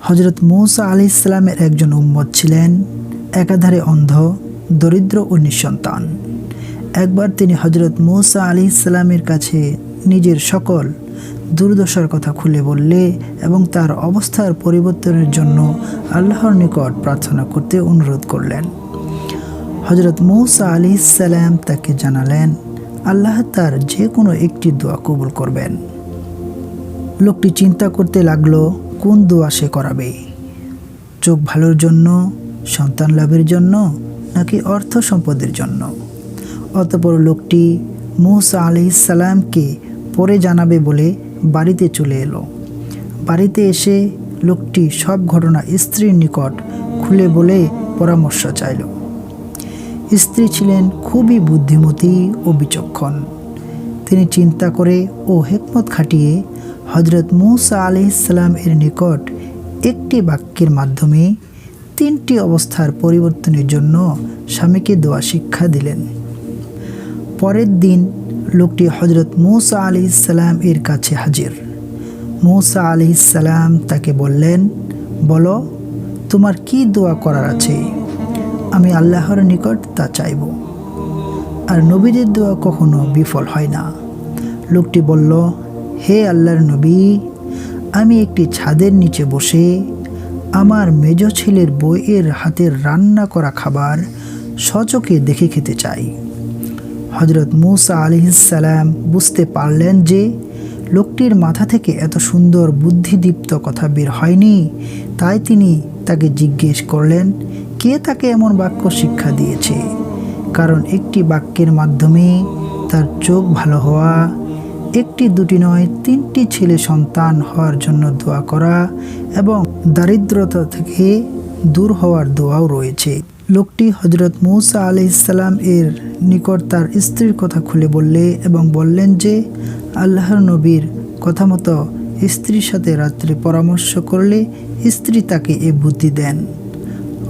হজরত মৌসা আলি ইসলামের একজন উম্মত ছিলেন, একাধারে অন্ধ, দরিদ্র ও নিঃসন্তান। একবার তিনি হজরত মৌসা আলি ইসলামের কাছে নিজের সকল দুর্দশার কথা খুলে বললে এবং তার অবস্থার পরিবর্তনের জন্য আল্লাহর নিকট প্রার্থনা করতে অনুরোধ করলেন। হজরত মৌসা আলি ইসাল্লাম তাকে জানালেন, আল্লাহ তার যে কোনো একটি দোয়া কবুল করবেন। লোকটি চিন্তা করতে লাগল কোন দোয়া সে করাবে? চোখ ভালোর জন্য, সন্তান লাভের জন্য, নাকি অর্থ সম্পদের জন্য? অতপর লোকটি মৌসা আলি ইসাল্লামকে পরে জানাবে বলে বাড়িতে চলে এলো। বাড়িতে এসে লোকটি সব ঘটনা স্ত্রীর নিকট খুলে বলে পরামর্শ চাইল। স্ত্রী ছিলেন খুবই বুদ্ধিমতী ও বিচক্ষণ। তিনি চিন্তা করে ও হেকমত খাটিয়ে হজরত মৌসা আলি ইসলাম এর নিকট একটি বাক্যের মাধ্যমে তিনটি অবস্থার পরিবর্তনের জন্য স্বামীকে দোয়া শিক্ষা দিলেন। পরের দিন লোকটি হজরত মৌসা আলি ইসাল্লাম এর কাছে হাজির। মৌসা আলি ইসাল্লাম তাকে বললেন, বলো, তোমার কি দোয়া করার আছে? আমি আল্লাহর নিকট তা চাইব। আর নবীদের দোয়া কখনো বিফল হয় না। লোকটি বলল হে আল্লাহর নবী, আমি একটি ছাদের নিচে বসে আমার মেজ ছেলের বইয়ের হাতের রান্না করা খাবার সচকে দেখে খেতে চাই। হজরত মুসা আলিহিসাল্লাম বুঝতে পারলেন যে লোকটির মাথা থেকে এত সুন্দর বুদ্ধিদীপ্ত কথা বের হয়নি, তাই তিনি তাকে জিজ্ঞেস করলেন, কে তাকে এমন বাক্য শিক্ষা দিয়েছে? কারণ একটি বাক্যের মাধ্যমে তার চোখ ভালো হওয়া একটি, দুটি নয়, তিনটি ছেলে সন্তান হওয়ার জন্য দোয়া করা এবং দারিদ্রতা থেকে দূর হওয়ার দোয়াও রয়েছে। লোকটি হজরত মৌসা আলহিসাল্লাম এর নিকট তার স্ত্রীর কথা খুলে বললে এবং বললেন যে, আল্লাহর নবীর কথা মতো স্ত্রীর সাথে রাত্রে পরামর্শ করলে স্ত্রী তাকে এ বুদ্ধি দেন।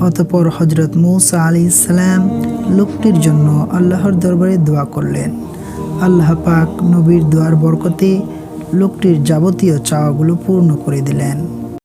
অতপর হজরত মৌসা আলি ইসলাম লোকটির জন্য আল্লাহর দরবারে দোয়া করলেন। আল্লাহ পাক নবীর দোয়ার বরকতে লোকটির যাবতীয় চাওয়াগুলো পূর্ণ করে দিলেন।